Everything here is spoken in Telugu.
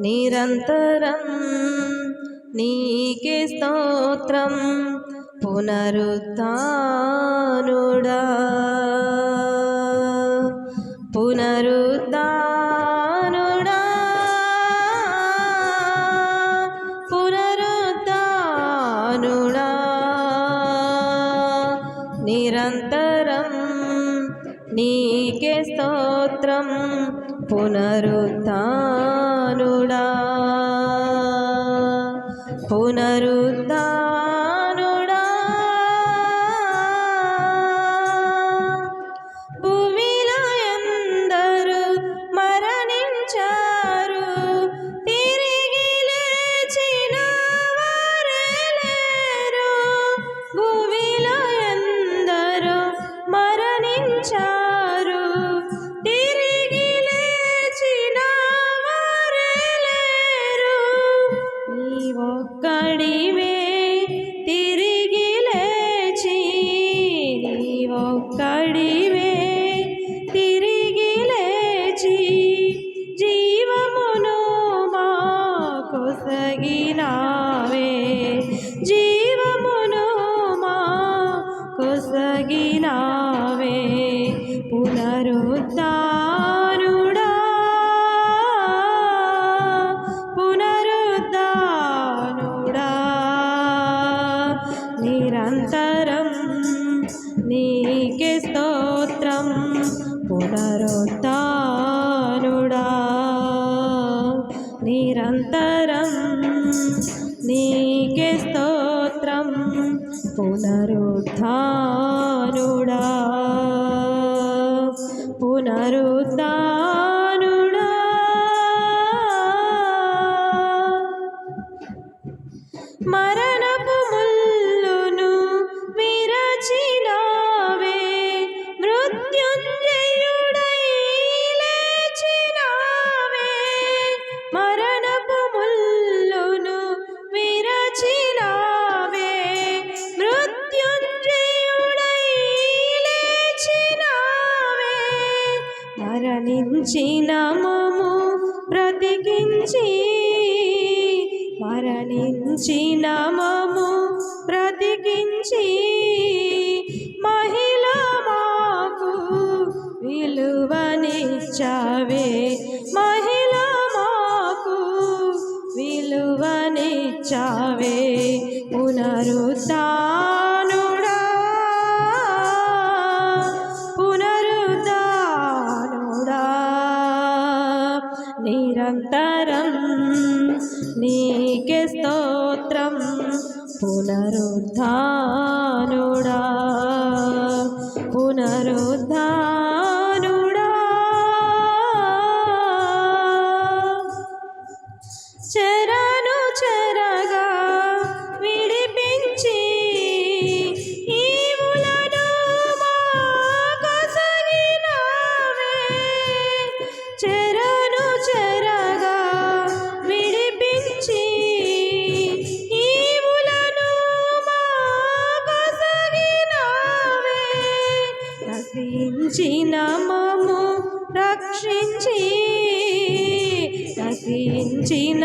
నిరంతరం నీకే స్తోత్రం పునరుద్ధానుడా. పునరుద్ధానుడా. పునరుద్ధానుడా. నిరంతరం నీకే స్తోత్రం పునరుద్ధానుడా పునరుద్ధానుడా భూమిలో ఎందరు మరణించారు. తిరిగి లేచిన వారే భూమిలో ఎందరు మరణించారు. నిరంతరం నీకే స్తోత్రం పునరుద్ధానుడా. నిరంతరం నీకే స్తోత్రం పునరుద్ధానుడా. పునరుద్ధానుడా. మరణించిన మము బ్రతికించి మరణించిన మము బ్రతికించి మహిళ మాకు విలువనిచ్చావే. మహిళ మాకు విలువనిచ్చావే. పునరుద్ధానుడా నిరంతరం నీకే స్తోత్రం పునరుద్ధానుడా. నశించిన మము రక్షించి నశించిన